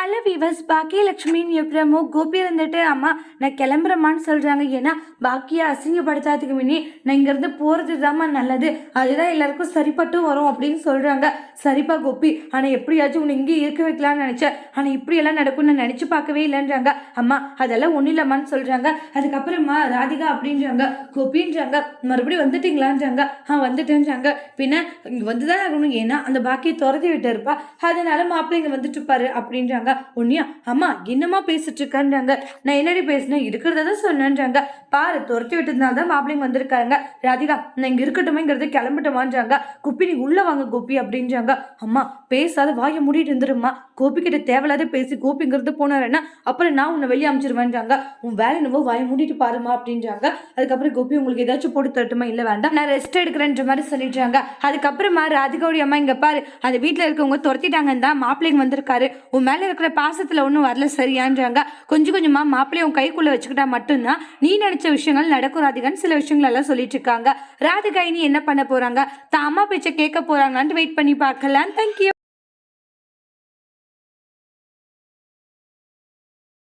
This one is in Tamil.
ஹலோ வீவர்ஸ் பாக்கியலட்சுமின்னு எப்படிமோ கோபி இருந்துட்டு அம்மா நான் கிளம்புறேம்மான்னு சொல்கிறாங்க ஏன்னா பாக்கியை அசிங்கப்படுத்தாததுக்கு முன்னே நான் இங்கேருந்து போகிறது தாம்மா நல்லது. அதுதான் எல்லாருக்கும் சரிப்பட்டு வரும் அப்படின்னு சொல்கிறாங்க சரிப்பா கோபி. ஆனால் எப்படியாச்சும் உன்னை இங்கே இருக்க வைக்கலாம்னு நினச்சேன். ஆனால் இப்படியெல்லாம் நடக்கும்னு நான் நினச்சி பார்க்கவே இல்லைன்றாங்க. அம்மா அதெல்லாம் ஒன்றும் இல்லைம்மான்னு சொல்கிறாங்க அதுக்கப்புறமா ராதிகா அப்படின்றாங்க. கோபின்றாங்க. மறுபடியும் வந்துட்டீங்களான்றாங்க. ஆ வந்துட்டேன்றாங்க. பின்ன இங்கே வந்து தான் ஆகணும். ஏன்னா அந்த பாக்கியை துறந்து விட்டு இருப்பா அதனால மாப்பிள்ளைங்க வந்துட்டு இருப்பாரு அப்படின்றாங்க. உன்னியா அம்மா என்னம்மா பேசிட்டு இருக்கேன்றாங்க நான் என்னடி பேசினேன் இருக்கிறத தான் சொன்னேன்றாங்க. பாரு துரத்தி விட்டதுனால தான் மாப்பிள்ளைங்க வந்திருக்காங்க. ராதிகா நான் இங்கே இருக்கட்டுமேங்கிறது கிளம்பட்டுமான்றாங்க. குப்பி நீ உள்ள வாங்க கோபி அப்படின்றாங்க. அம்மா பேசாத வாயை மூடிட்டு இருந்துருமா கோபி கிட்ட தேவையில்லாத பேசி கோபிங்கிறது போனாருன்னா அப்புறம் நான் உன்னை வெளியே அமைச்சிருவேன்றாங்க. உன் வேலை என்னவோ வாயை மூடிட்டு பாருமா அப்படின்றாங்க. அதுக்கப்புறம் கோபி உங்களுக்கு ஏதாச்சும் போட்டு தரட்டுமா இல்லை வேண்டாம். நான் ரெஸ்ட் எடுக்கிறேன்ற மாதிரி சொல்லிடுறாங்க அதுக்கப்புறமா ராதிகாவுடைய அம்மா இங்கே பாரு அந்த வீட்டில் இருக்கவங்க துரத்திட்டாங்கன்னு தான் மாப்பிள்ளைங்க வந்திருக்காரு. உன் மேலே இருக்கிற பாசத்தில் ஒன்றும் வரல சரியான்றாங்க. கொஞ்சம் கொஞ்சமாக மாப்பிள்ளைய உன் கைக்குள்ளே வச்சுக்கிட்டா மட்டும்தான் நீ நினச்ச விஷயங்கள் நடக்கும் ராதிகான்னு சில விஷயங்கள் எல்லாம் சொல்லிட்டு இருக்காங்க. ராதிகா இனி என்ன பண்ண போகிறாங்க தான் அம்மா பேச்சை கேட்க போகிறாங்களான்ட்டு வெயிட் பண்ணி பார்க்கலாம் தேங்க்யூ